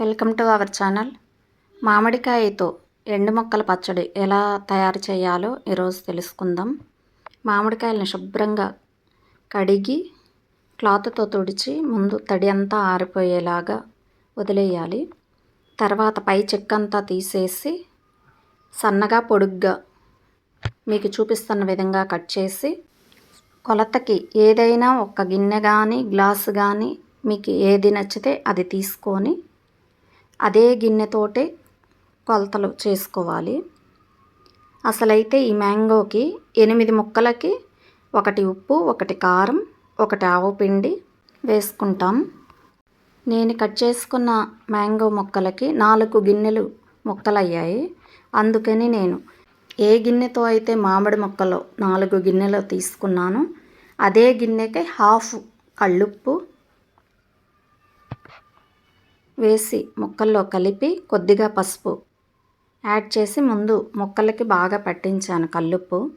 Welcome to our channel. మామిడికాయతో ఎండు మొక్కల పచ్చడి ఎలా తయారు చేయాలో ఈరోజు తెలుసుకుందాం. మామిడికాయలను శుభ్రంగా కడిగి క్లాత్తో తుడిచి ముందు తడి అంతా ఆరిపోయేలాగా వదిలేయాలి. తర్వాత పై చెక్కంతా తీసేసి సన్నగా పొడుగ్గా మీకు చూపిస్తున్న విధంగా కట్ చేసి కొలతకి ఏదైనా ఒక గిన్నె కానీ గ్లాసు కానీ మీకు ఏది నచ్చితే అది తీసుకొని అదే గిన్నెతోటే కొలతలు చేసుకోవాలి. అసలైతే ఈ మ్యాంగోకి ఎనిమిది ముక్కలకి ఒకటి ఉప్పు ఒకటి కారం ఒకటి ఆవు పిండి వేసుకుంటాం. నేను కట్ చేసుకున్న మ్యాంగో ముక్కలకి నాలుగు గిన్నెలు ముక్కలు అయ్యాయి అందుకని నేను ఏ గిన్నెతో అయితే మామిడి మొక్కలో నాలుగు గిన్నెలు తీసుకున్నానో అదే గిన్నెకి హాఫ్ కళ్ళుప్పు వేసి ముక్కల్లో కలిపి కొద్దిగా పసుపు. యాడ్ చేసి ముందు ముక్కలకి బాగా పట్టించాను కల్లుప్పు.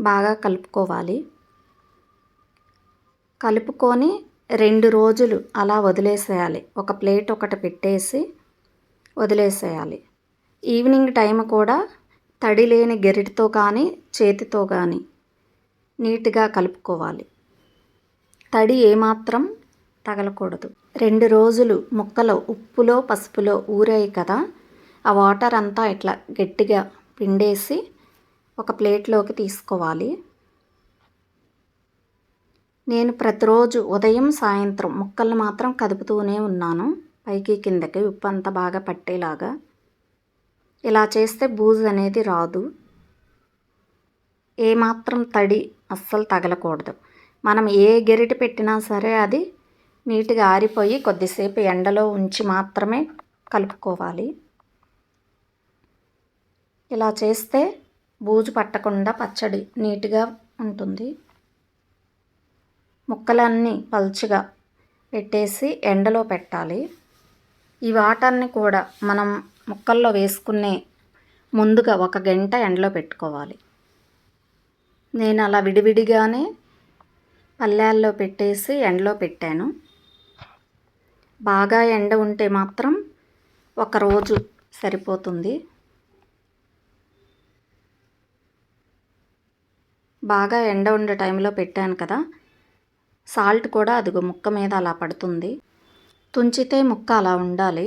బాగా కలుపుకోవాలి. కలుపుకొని రెండు రోజులు అలా వదిలేసేయాలి. ఒక ప్లేట్ ఒకటి పెట్టేసి వదిలేసేయాలి. ఈవినింగ్ టైం కూడా తడి లేని గెరిటితో కానీ చేతితో కానీ నీట్గా కలుపుకోవాలి. తడి ఏమాత్రం తగలకూడదు. రెండు రోజులు ముక్కలు ఉప్పులో పసుపులో ఊరాయి కదా ఆ వాటర్ అంతా ఇట్లా గట్టిగా పిండేసి ఒక ప్లేట్లోకి తీసుకోవాలి. నేను ప్రతిరోజు ఉదయం సాయంత్రం ముక్కలు మాత్రం కదుపుతూనే ఉన్నాను. పైకి కిందకి ఉప్పు అంతా బాగా పట్టేలాగా. ఇలా చేస్తే బూజు అనేది రాదు. ఏమాత్రం తడి అస్సలు తగలకూడదు. మనం ఏ గెరిటి పెట్టినా సరే అది నీట్గా ఆరిపోయి కొద్దిసేపు ఎండలో ఉంచి మాత్రమే కలుపుకోవాలి. ఇలా చేస్తే బూజు పట్టకుండా పచ్చడి నీట్గా ఉంటుంది. ముక్కలన్నీ పల్చగా పెట్టేసి ఎండలో పెట్టాలి. ఈ వాటర్ని కూడా మనం ముక్కల్లో వేసుకునే ముందుగా ఒక గంట ఎండలో పెట్టుకోవాలి. నేను అలా విడివిడిగానే పల్లెల్లో పెట్టేసి ఎండలో పెట్టాను. బాగా ఎండ ఉంటే మాత్రం ఒకరోజు సరిపోతుంది. బాగా ఎండ ఉండే టైంలో పెట్టాను కదా సాల్ట్ కూడా అదిగో ముక్క మీద అలా పడుతుంది. తుంచితే ముక్క అలా ఉండాలి.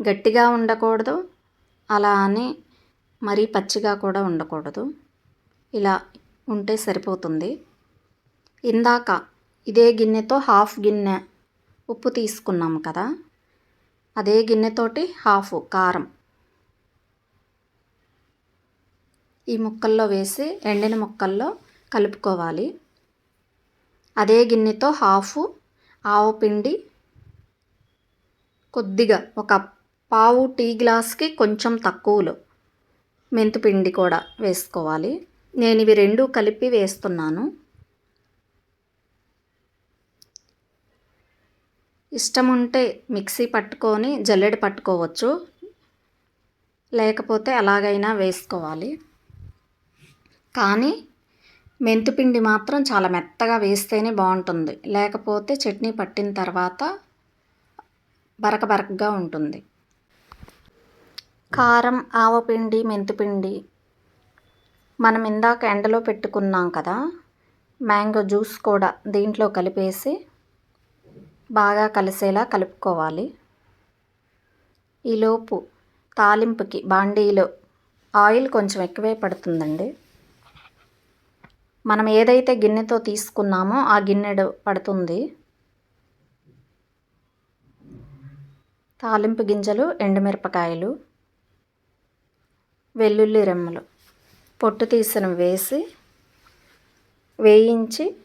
గట్టిగా ఉండకూడదు అలా అని మరీ పచ్చిగా కూడా ఉండకూడదు. ఇలా ఉంటే సరిపోతుంది. ఇందాక ఇదే గిన్నెతో హాఫ్ గిన్నె ఉప్పు తీసుకున్నాము కదా. అదే గిన్నెతోటి హాఫ్ కారం. ఈ ముక్కల్లో వేసి ఎండిన ముక్కల్లో కలుపుకోవాలి. అదే గిన్నెతో హాఫ్ ఆవు పిండి. కొద్దిగా ఒక పావు టీ గ్లాస్కి కొంచెం తక్కువలో మెంతిపిండి కూడా వేసుకోవాలి. నేను ఇవి రెండు కలిపి వేస్తున్నాను. ఇష్టం ఉంటే మిక్సీ పట్టుకొని జల్లెడ పట్టుకోవచ్చు. లేకపోతే అలాగైనా వేసుకోవాలి. కానీ మెంతిపిండి మాత్రం చాలా మెత్తగా వేస్తేనే బాగుంటుంది. లేకపోతే చట్నీ పట్టిన తర్వాత బరక బరకగా ఉంటుంది. కారం ఆవపిండి మెంతిపిండి మనం ఇందాక ఎండలో పెట్టుకున్నాం కదా. మ్యాంగో జ్యూస్ కూడా దీంట్లో కలిపేసి బాగా కలిసేలా కలుపుకోవాలి. ఈలోపు తాలింపుకి బాండీలో ఆయిల్ కొంచెం ఎక్కువే పడుతుందండి. మనం ఏదైతే గిన్నెతో తీసుకున్నామో ఆ గిన్నెడు పడుతుంది. తాలింపు గింజలు ఎండుమిరపకాయలు వెల్లుల్లి రెమ్మలు పొట్టు తీసిన వేసి వేయించి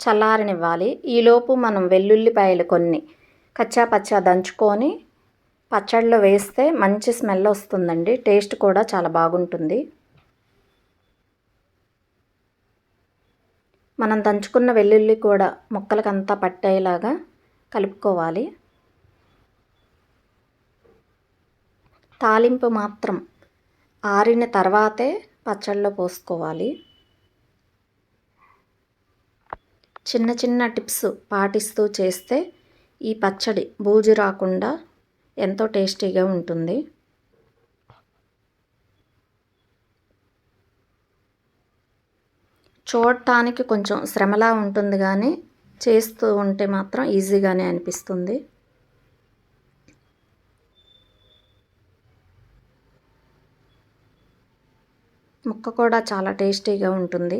చల్లారనివ్వాలి. ఈలోపు మనం వెల్లుల్లిపాయలు కొన్ని కచ్చా పచ్చా దంచుకొని పచ్చడిలో వేస్తే మంచి స్మెల్ వస్తుందండి. టేస్ట్ కూడా చాలా బాగుంటుంది. మనం దంచుకున్న వెల్లుల్లి కూడా ముక్కలకంతా పట్టేలాగా కలుపుకోవాలి. తాలింపు మాత్రం ఆరిన తర్వాతే పచ్చళ్ళలో పోసుకోవాలి. చిన్న చిన్న టిప్స్ పాటిస్తూ చేస్తే ఈ పచ్చడి బూజు రాకుండా ఎంతో టేస్టీగా ఉంటుంది. చూడటానికి కొంచెం శ్రమలా ఉంటుంది కానీ చేస్తూ ఉంటే మాత్రం ఈజీగానే అనిపిస్తుంది. ముక్క కూడా చాలా టేస్టీగా ఉంటుంది.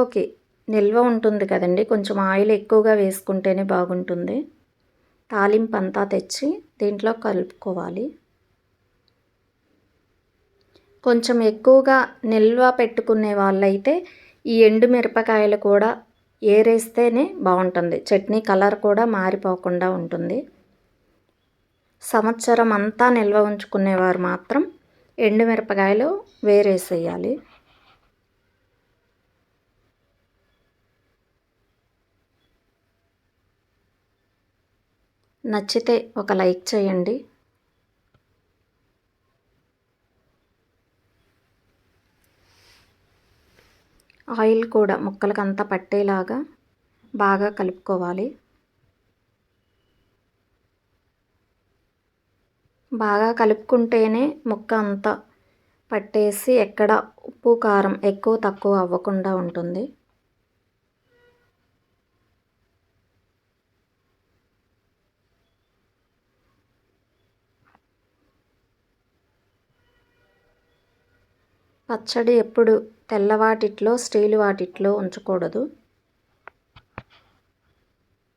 ఓకే నిల్వ ఉంటుంది కదండి. కొంచెం ఆయిల్ ఎక్కువగా వేసుకుంటేనే బాగుంటుంది. తాలింపు అంతా తెచ్చి దీంట్లో కలుపుకోవాలి. కొంచెం ఎక్కువగా నిల్వ పెట్టుకునే వాళ్ళైతే ఈ ఎండు మిరపకాయలు కూడా ఏరేస్తేనే బాగుంటుంది. చట్నీ కలర్ కూడా మారిపోకుండా ఉంటుంది. సంవత్సరం అంతా నిల్వ ఉంచుకునేవారు మాత్రం ఎండు మిరపకాయలు వేరేసేయాలి. నచ్చితే ఒక లైక్ చేయండి. ఆయిల్ కూడా ముక్కలకంతా పట్టేలాగా బాగా కలుపుకోవాలి. బాగా కలుపుకుంటేనే ముక్క అంతా పట్టేసి ఎక్కడ ఉప్పు కారం ఎక్కువ తక్కువ అవ్వకుండా ఉంటుంది. పచ్చడి ఎప్పుడు తెల్లవాటిట్లో స్టీల్ వాటిట్లో ఉంచకూడదు.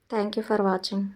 Thank you for watching